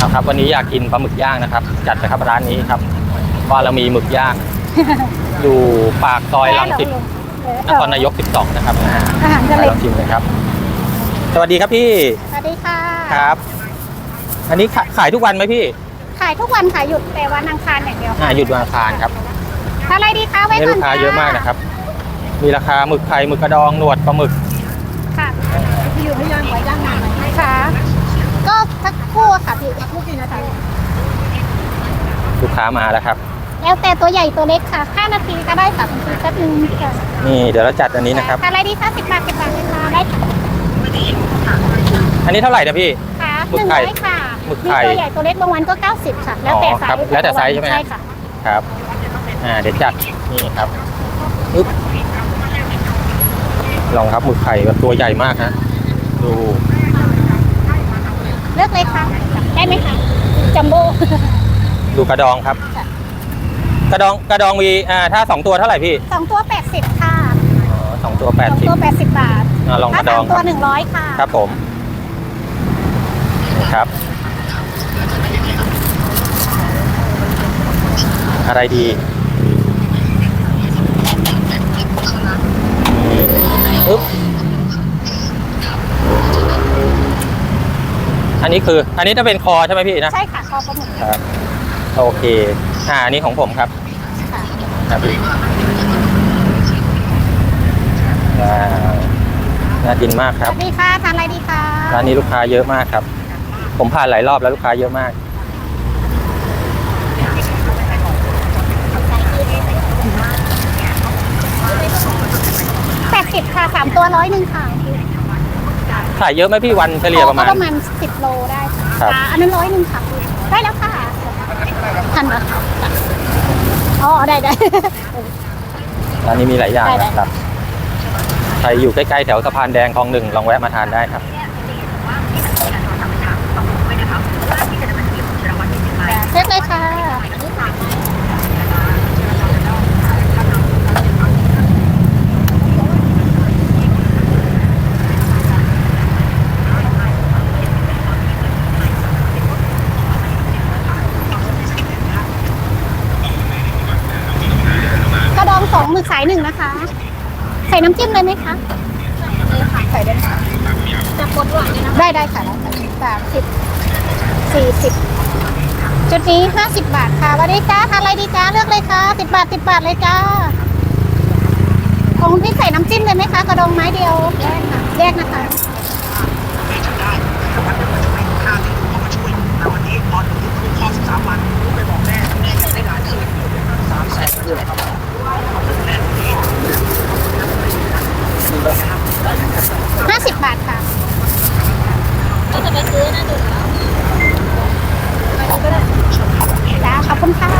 เอาครับ วันนี้อยากกินปลาหมึกย่างนะครับ จัดไปครับร้านนี้ครับว่าเรามีหมึกย่าง อยู่ปากซอยลังสิตนครนายก 12 นะครับนะฮะอาหารทะเลลองชิมเลยครับ สวัสดีครับพี่ สวัสดีค่ะ ครับ อันนี้ขายขายทุกวันไหมพี่ ขายทุกวันขายหยุดแต่วันอังคารอย่างเดียวอ่าหยุดวันอังคารครับทานอะไรดีคะไว้นี่ก่ลูอนกค้าเยอะมากนะครับ มีราคาหมึกไข่หมึกกระดองหนวดปลาหมึก ค่ะพี่อยู่ให้ย่างไว้ย่างนานไหมค่ะก็ สักครู่ค่ะพี่สักครู่กี่นาทีลูกค้ามาแล้วครับ แล้วแต่ตัวใหญ่ตัวเล็กค่ะ5นาทีก็ได้ค่ะคุณแป๊บนึงค่ะนี่เดี๋ยวเราจัดอันนี้นะครับทานอะไรดีคะสิบบาทสิบบาทเลยค่ะได้ค่ะอันนี้เท่าไหร่นะพี่ ค่ะหมึหกนึ่งไข่ร้อยค่ะหมึกมีไข่ ตัวใหญ่ตัวเล็กบางวันก็ 90 ค่ะ แล้วแต่อ๋อไซครับส์แล้วแต่ไซส์ใช่ไหมฮะ ใช่ค่ะ ครับอ่าเดี๋ยวจัดนี่ครับปึ๊บลองครับหมึกไข่แบบตัวใหญ่มากฮะดูเลือกเลยค่ะ ได้ไหมคะจัมโบ้ดูกระดองครับค่ะกระดองกระดองมีอ่าถ้าสองตัวเท่าไหร่พี่สองตัว80ค่ะอ๋อสองตัวแปสดองสิบตัว80บาทอ่าลองกถ้าระดสาองมคตัวรับ100ค่ะ ครับผมนี่ครับ อะไรดีปึ๊บอั นนี้คือ อันนี้จะเป็นคอใช่ไหมพี่นะใช่ค่ะคอปลาหมึกครับโอเคอ่าอันนี้ของผมครับค่ะครับพี่ว้าวน่ากินมากสครับวัสดีค่ะทานอะไรดีคะร้านนี้ลูกค้าเยอะมากครับ ผมผ่านหลายรอบแล้วลูกค้าเยอะมาก80ค่ะ3ตัวร้อยหนึ่งค่ะ ขายเยอะไหมพี่วันเฉลี่ยประมาณ ก็ประมาณ10โลได้ค่ะครับ อ่าอันนั้นร้อยหนึ่งค่ะได้แล้วค่ะทันเหรออ๋อได้ได้ ร้านนี้มีหลายอย่างได้ได้นะครับ ใครอยู่ใกล้ๆแถวสะพานแดงคลองหนึ่งลองแวะมาทานได้ครับ เช็คเลยค่ะ กระดองสอง หมึกสายหนึ่งนะคะ ใส่น้ำจิ้มเลยไหมคะใส่ได้ค่ะจะปนหวานได้ได้ค่ะได้ค่ะสามสิบสี่สิบจุดนี้ห้าสิบบาทค่ะวันนี้จ้าทานอะไรดีจ้าเลือกเลยค่ะสิบบาทสิบบาทเลยจ้าของคุณพี่ใส่น้ำจิ้มเลยไหมคะกระดองไม้เดียวแยกค่ะแยกนะคะ ห้าสิบบาทค่ะจะไปซื้อนะดูจ้าขอบคุณค่ะ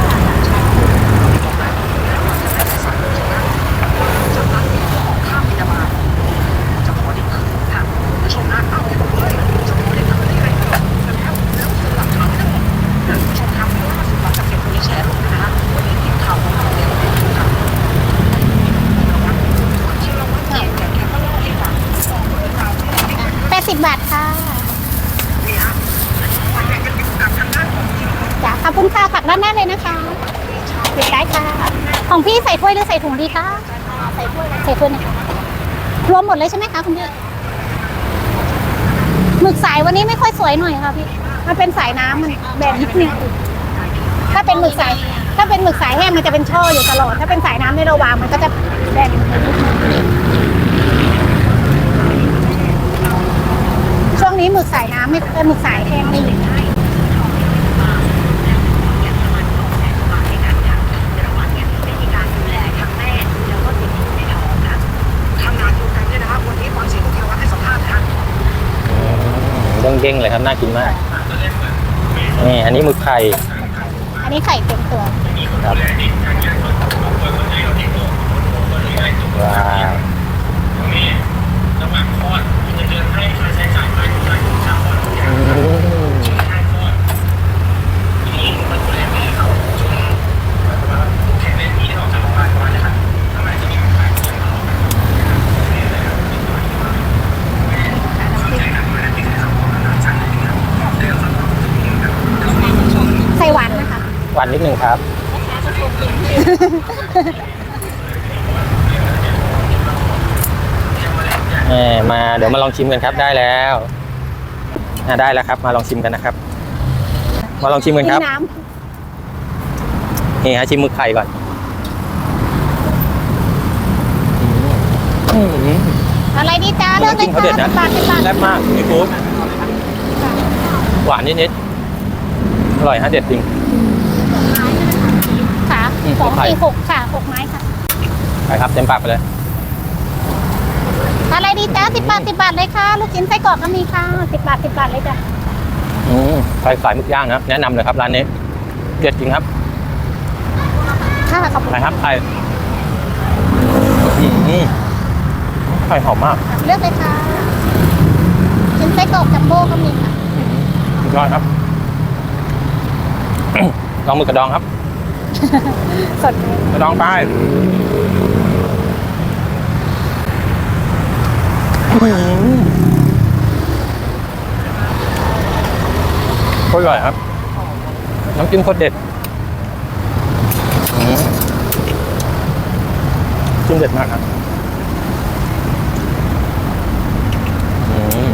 แปดสิ บาทค่ะจ้าขอบคุณค่ะผักด้านหน้าเลยนะคะปิดได้ค่ะ ของพี่ใส่ถ้วยหรือใส่ถุงดีคะใส่ถ้วยใส่ถ้วยนะคะรวมหมดเลยใช่ไหมคะคุณพี่หมึกสายวันนี้ไม่ค่อยสวยหน่อยค่ะพี่ มันเป็นสายน้ำมันแบนนิดนึงถ้าเป็นหมึกสาย ถ้าเป็นหมึกสายแห้งมันจะเป็นช่ออยู่ตลอด ถ้าเป็นสายน้ำในระวางมันก็จะแบนนิดนึง ช่วงนี้ห มึกสายน้ำไม่เป็นหมึกสายแห้งไม่อยู่เด้งๆเลยครับน่ากินมาก นี่อันนี้หมึกไข่ อันนี้ไข่เต็มตัวครับ วันนิดนึงครับเออมาเดี๋ยวมาลองชิมกันครับได้แล้วอะได้แล้วครับ มาลองชิมกันนะครับ มาลองชิมกันครับมีน้นี่ฮะชิมหมึกไข่ก่อนอืมอืมำอะไรดีจ้าเลือกเลยน้ำจิ้มเขาเด็ดนะค่ะสิบบาทสิบบาทแซ่บมากพี่ฟูดหวานนิดๆอร่อยฮะเด็ดจริงค่ะอืม สองไข่สี่หกค่ะหกไม้ค่ะ ไปครับเต็มปากไปเลย อะไรดีจ้าสิบบาทสิบบาทเลยค่ะ ลูกชิ้นไส้กรอกก็มีค่ะสิบบาทสิบบาทเลยจ้ะอืมใครสายหมึกย่างนะครับแนะนำเลยครับร้านนี้เด็ดจริงครับค่ะขอบคุณไปครับไข่อืมไข่หอมมากเลือกเลยค่ะชิ้นไส้กรอกจัมโบ้ก็มีค่ะ สุดยอดครับ ลองหมึกกระดองครับ สดเลยกระดองไปอืมโคตรอร่อยครับ น้ำจิ้มโคตรเด็ดจิ้มเด็ดมากครับอืม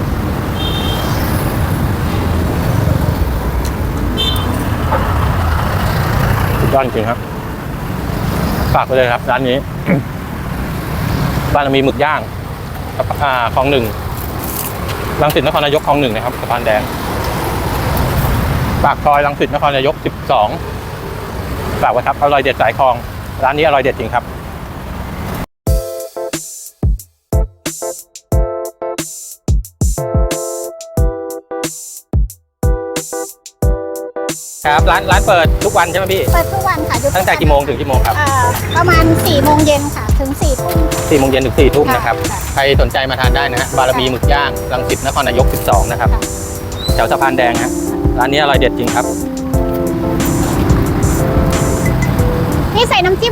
สุด ยอดจริงครับ ฝากไปเลยครับ ร้านนี้ บ้านมีหมึกย่างอ่าคลองหนึ่งรังสิตนครนายกคลองหนึ่งนะครับสะพานแดง ปากซอยรังสิตนครนายก 12 ฝากไว้ครับ อร่อยเด็ดสายคลอง ร้านนี้อร่อยเด็ดจริงครับ ครับร้านร้านเปิดทุกวันใช่ไหมพี่ เปิดทุกวันค่ะหยุดตั้งแต่กี่โมงถึงกี่โมงครับ เอ่อประมาณสี่โมงเย็นค่ะ ถึงสี่ทุ่ม4โมงเย็นถึง4ทุ่มนะครับ ค่ะใครสนใจมาทานได้นะฮะ บารมีหมึกย่างรังสิตนครนายก 12 นะครับ ค่ะ แถวสะพานแดงฮะ ร้านนี้อร่อยเด็ดจริงครับ นี่ใส่น้ำจิ้ม